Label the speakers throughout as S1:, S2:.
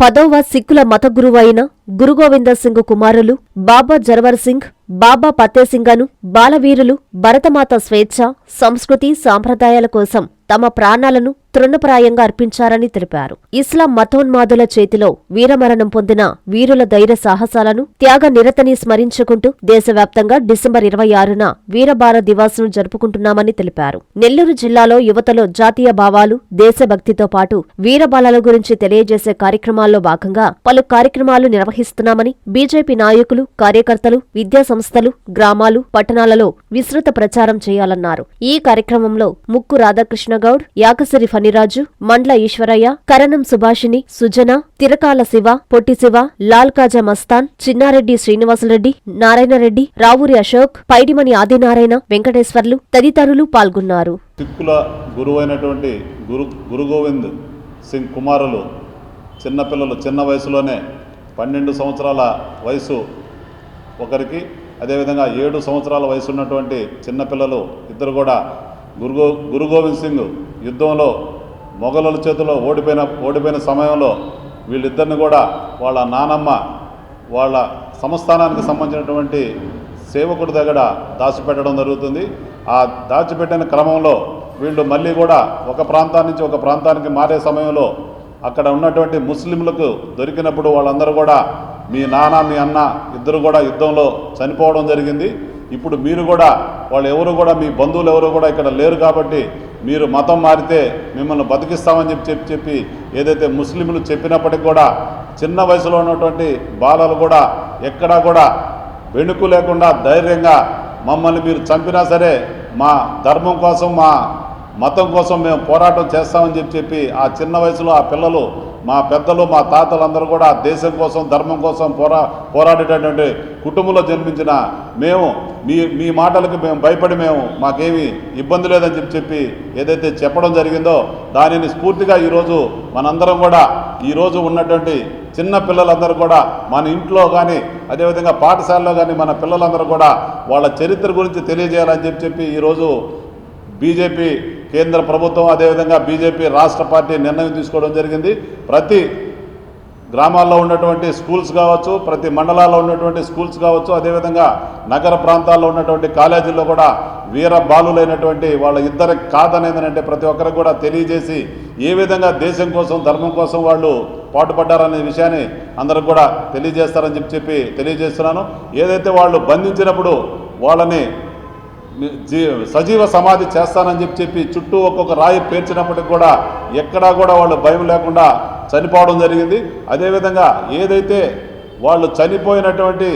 S1: పదవ సిక్కుల మత గురువైన గురు గోవింద సింగ్ కుమారులు బాబా జరవర్ సింగ్ బాబా పత్తేసింగను బాలవీరులు భరతమాత స్వేచ్ఛ సంస్కృతి సాంప్రదాయాల కోసం తమ ప్రాణాలను తృణప్రాయంగా అర్పించారని తెలిపారు. ఇస్లాం మతోన్మాదుల చేతిలో వీరమరణం పొందిన వీరుల ధైర్య సాహసాలను త్యాగ నిరతని స్మరించుకుంటూ దేశవ్యాప్తంగా డిసెంబర్ ఇరవై ఆరున వీరబాల దివాస్ను జరుపుకుంటున్నామని తెలిపారు. నెల్లూరు జిల్లాలో యువతలో జాతీయ భావాలు దేశభక్తితో పాటు వీరబాలల గురించి తెలియజేసే కార్యక్రమాల్లో భాగంగా పలు కార్యక్రమాలు నిర్వహిస్తున్నామని బీజేపీ నాయకులు కార్యకర్తలు విద్యా సంస్థలు గ్రామాలు పట్టణాలలో విస్తృత ప్రచారం చేయాలన్నారు. ఈ కార్యక్రమంలో ముక్కు రాధాకృష్ణగౌడ్ యాకసిరి ఫణిరాజు మండ్ల ఈశ్వరయ్య కరణం సుభాషిణి సుజన తిరకాల శివ పొట్టి శివ లాల్ కాజా మస్తాన్ చిన్నారెడ్డి శ్రీనివాసరెడ్డి నారాయణరెడ్డి రావూరి అశోక్ పైడిమణి ఆదినారాయణ వెంకటేశ్వర్లు తదితరులు పాల్గొన్నారు.
S2: సిక్కుల గురువైనటువంటి గురు గురు గోవింద్ సింగ్ కుమారులు చిన్నపిల్లలు చిన్న వయసులోనే పన్నెండు సంవత్సరాల వయసు ఒకరికి అదేవిధంగా ఏడు సంవత్సరాల వయసు ఉన్నటువంటి చిన్నపిల్లలు ఇద్దరు కూడా గురుగో గురు గోవింద్ సింగ్ యుద్ధంలో మొఘలుల చేతిలో ఓడిపోయిన ఓడిపోయిన సమయంలో వీళ్ళిద్దరిని కూడా వాళ్ళ నానమ్మ వాళ్ళ సంస్థానానికి సంబంధించినటువంటి సేవకుడి దగ్గర దాచిపెట్టడం జరుగుతుంది. ఆ దాచిపెట్టిన క్రమంలో వీళ్ళు మళ్ళీ కూడా ఒక ప్రాంతానికి నుంచి ఒక ప్రాంతానికి మారే సమయంలో అక్కడ ఉన్నటువంటి ముస్లింలకు దొరికినప్పుడు వాళ్ళందరూ కూడా మీ నాన్న మీ అన్న ఇద్దరు కూడా యుద్ధంలో చనిపోవడం జరిగింది. ఇప్పుడు మీరు కూడా వాళ్ళు ఎవరు కూడా మీ బంధువులు ఎవరు కూడా ఇక్కడ లేరు కాబట్టి మీరు మతం మారితే మిమ్మల్ని బతికిస్తామని చెప్పి చెప్పి చెప్పి ఏదైతే ముస్లింలు చెప్పినప్పటికి కూడా చిన్న వయసులో ఉన్నటువంటి బాలలు కూడా ఎక్కడా కూడా వెనుకు లేకుండా ధైర్యంగా మమ్మల్ని మీరు చంపినా సరే మా ధర్మం కోసం మా మతం కోసం మేము పోరాటం చేస్తామని చెప్పి చెప్పి ఆ చిన్న వయసులో ఆ పిల్లలు మా పెద్దలు మా తాతలందరూ కూడా దేశం కోసం ధర్మం కోసం పోరా పోరాడేటటువంటి కుటుంబంలో జన్మించిన మేము మీ మీ మాటలకు మేము భయపడి మేము మాకేమీ ఇబ్బంది లేదని చెప్పి చెప్పి ఏదైతే చెప్పడం జరిగిందో దానిని స్ఫూర్తిగా ఈరోజు మనందరం కూడా ఈరోజు ఉన్నటువంటి చిన్న పిల్లలందరూ కూడా మన ఇంట్లో కానీ అదేవిధంగా పాఠశాలలో కానీ మన పిల్లలందరూ కూడా వాళ్ళ చరిత్ర గురించి తెలియజేయాలని చెప్పి చెప్పి ఈరోజు బీజేపీ కేంద్ర ప్రభుత్వం అదేవిధంగా బీజేపీ రాష్ట్ర పార్టీ నిర్ణయం తీసుకోవడం జరిగింది. ప్రతి గ్రామాల్లో ఉన్నటువంటి స్కూల్స్ కావచ్చు ప్రతి మండలాల్లో ఉన్నటువంటి స్కూల్స్ కావచ్చు అదేవిధంగా నగర ప్రాంతాల్లో ఉన్నటువంటి కాలేజీల్లో కూడా వీర బాలులైనటువంటి వాళ్ళ ఇద్దరి కాదనేదనంటే ప్రతి ఒక్కరికి కూడా తెలియజేసి ఏ విధంగా దేశం కోసం ధర్మం కోసం వాళ్ళు పాటుపడ్డారనే విషయాన్ని అందరికి కూడా తెలియజేస్తారని చెప్పి చెప్పి తెలియజేస్తున్నాను. ఏదైతే వాళ్ళు బంధించినప్పుడు వాళ్ళని సజీవ సమాధి చేస్తానని చెప్పి చెప్పి చుట్టూ ఒక్కొక్క రాయి పేర్చినప్పటికి కూడా ఎక్కడా కూడా వాళ్ళు భయం లేకుండా చనిపోవడం జరిగింది. అదేవిధంగా ఏదైతే వాళ్ళు చనిపోయినటువంటి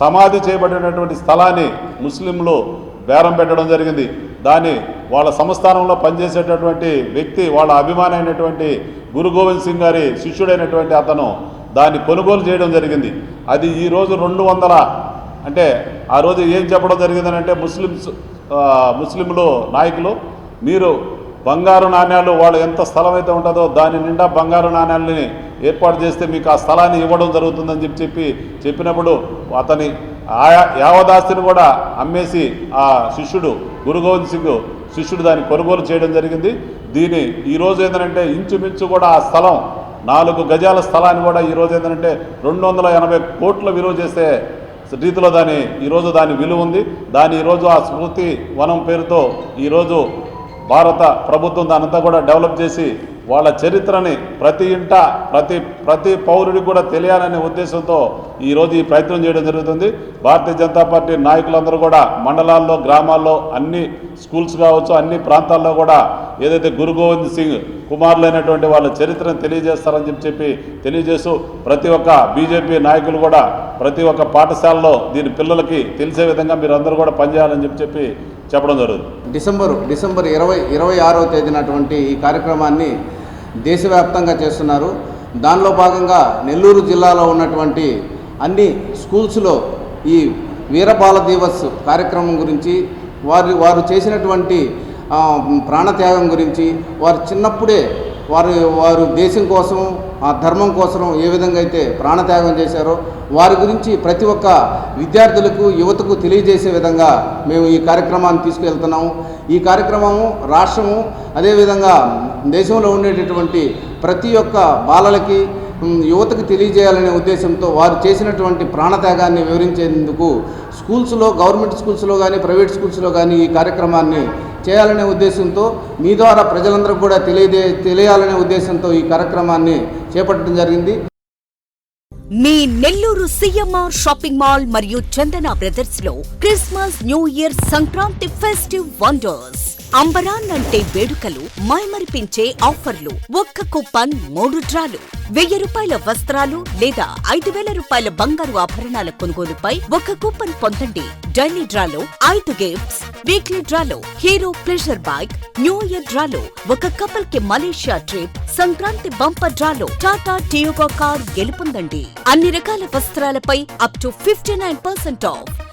S2: సమాధి చేయబడినటువంటి స్థలాన్ని ముస్లింలు బేరం పెట్టడం జరిగింది. దాన్ని వాళ్ళ సంస్థానంలో పనిచేసేటటువంటి వ్యక్తి వాళ్ళ అభిమాని అయినటువంటి గురు గోవింద్ సింగ్ గారి శిష్యుడైనటువంటి అతను దాన్ని కొనుగోలు చేయడం జరిగింది. అది ఈరోజు రెండు వందల అంటే ఆ రోజు ఏం చెప్పడం జరిగిందని అంటే ముస్లిమ్స్ ముస్లింలు నాయకులు మీరు బంగారు నాణ్యాలు వాళ్ళు ఎంత స్థలం అయితే ఉంటుందో దాని నిండా బంగారు నాణ్యాలని ఏర్పాటు చేస్తే మీకు ఆ స్థలాన్ని ఇవ్వడం జరుగుతుందని చెప్పి చెప్పి చెప్పినప్పుడు అతని ఆయా యావదాస్తిని కూడా అమ్మేసి ఆ శిష్యుడు గురు గోవింద్ సింగ్ శిష్యుడు దాన్ని కొనుగోలు చేయడం జరిగింది. దీని ఈరోజు ఏంటంటే ఇంచుమించు కూడా ఆ స్థలం నాలుగు గజాల స్థలాన్ని కూడా ఈరోజు ఏంటంటే రెండు వందల ఎనభై కోట్ల విలువ చేసే రీతిలో దాని ఈరోజు దాని విలువ ఉంది. దాని ఈరోజు ఆ స్మృతి వనం పేరుతో ఈరోజు భారత ప్రభుత్వం దానంతా కూడా డెవలప్ చేసి వాళ్ళ చరిత్రని ప్రతి ఇంట ప్రతి ప్రతి పౌరుడికి కూడా తెలియాలనే ఉద్దేశంతో ఈరోజు ఈ ప్రయత్నం చేయడం జరుగుతుంది. భారతీయ జనతా పార్టీ నాయకులందరూ కూడా మండలాల్లో గ్రామాల్లో అన్ని స్కూల్స్ కావచ్చు అన్ని ప్రాంతాల్లో కూడా ఏదైతే గురు గోవింద్ సింగ్ కుమారులైనటువంటి వాళ్ళ చరిత్రను తెలియజేస్తారని చెప్పి చెప్పి తెలియజేస్తూ ప్రతి ఒక్క బీజేపీ నాయకులు కూడా ప్రతి ఒక్క పాఠశాలలో దీని పిల్లలకి తెలిసే విధంగా మీరు అందరూ కూడా పనిచేయాలని చెప్పి చెప్పి చెప్పడం జరుగుతుంది.
S3: డిసెంబరు డిసెంబర్ ఇరవై ఇరవై ఆరో తేదీనటువంటి ఈ కార్యక్రమాన్ని దేశవ్యాప్తంగా చేస్తున్నారు. దానిలో భాగంగా నెల్లూరు జిల్లాలో ఉన్నటువంటి అన్ని స్కూల్స్లో ఈ వీరబాల దివస్ కార్యక్రమం గురించి వారి వారు చేసినటువంటి ప్రాణత్యాగం గురించి వారు చిన్నప్పుడే వారు వారు దేశం కోసం ఆ ధర్మం కోసం ఏ విధంగా అయితే ప్రాణత్యాగం చేశారో వారి గురించి ప్రతి ఒక్క విద్యార్థులకు యువతకు తెలియజేసే విధంగా మేము ఈ కార్యక్రమాన్ని తీసుకెళ్తున్నాము. ఈ కార్యక్రమము రాష్ట్రము అదేవిధంగా దేశంలో ఉండేటటువంటి ప్రతి ఒక్క బాలలకి యువతకు తెలియజేయాలనే ఉద్దేశంతో వారు చేసినటువంటి ప్రాణత్యాగాన్ని వివరించేందుకు స్కూల్స్లో గవర్నమెంట్ స్కూల్స్లో కానీ ప్రైవేట్ స్కూల్స్లో కానీ ఈ కార్యక్రమాన్ని చేయాలనే ఉద్దేశంతో మీ ద్వారా ప్రజలందరూ కూడా తెలియదే తెలియాలనే ఉద్దేశంతో ఈ కార్యక్రమాన్ని చేపట్టడం జరిగింది.
S4: మీ నెల్లూరు సిఎంఆర్ షాపింగ్ మాల్ మరియు Chandana బ్రదర్స్లో Christmas new year Sankranti festive wonders. అంబరాన్ అంటే వేడుకలు మైమరిపించే ఆఫర్లు ఒక్క కూపన్ మూడు డ్రాలు. వెయ్యి రూపాయల వస్త్రాలు లేదా ఐదు వేల రూపాయల బంగారు ఆభరణాల కొనుగోలుపై ఒక కూపన్ పొందండి. డైలీ డ్రాలో ఐదు గిఫ్ట్స్. వీక్లీ డ్రాలో Hero Pleasure bike new year డ్రాలో ఒక కపుల్కి మలేషియా ట్రిప్ సంక్రాంతి బంపర్ డ్రాలో టాటా టియోగో కార్ గెలుపొందండి. అన్ని రకాల వస్త్రాలపై up to fifty nine percent off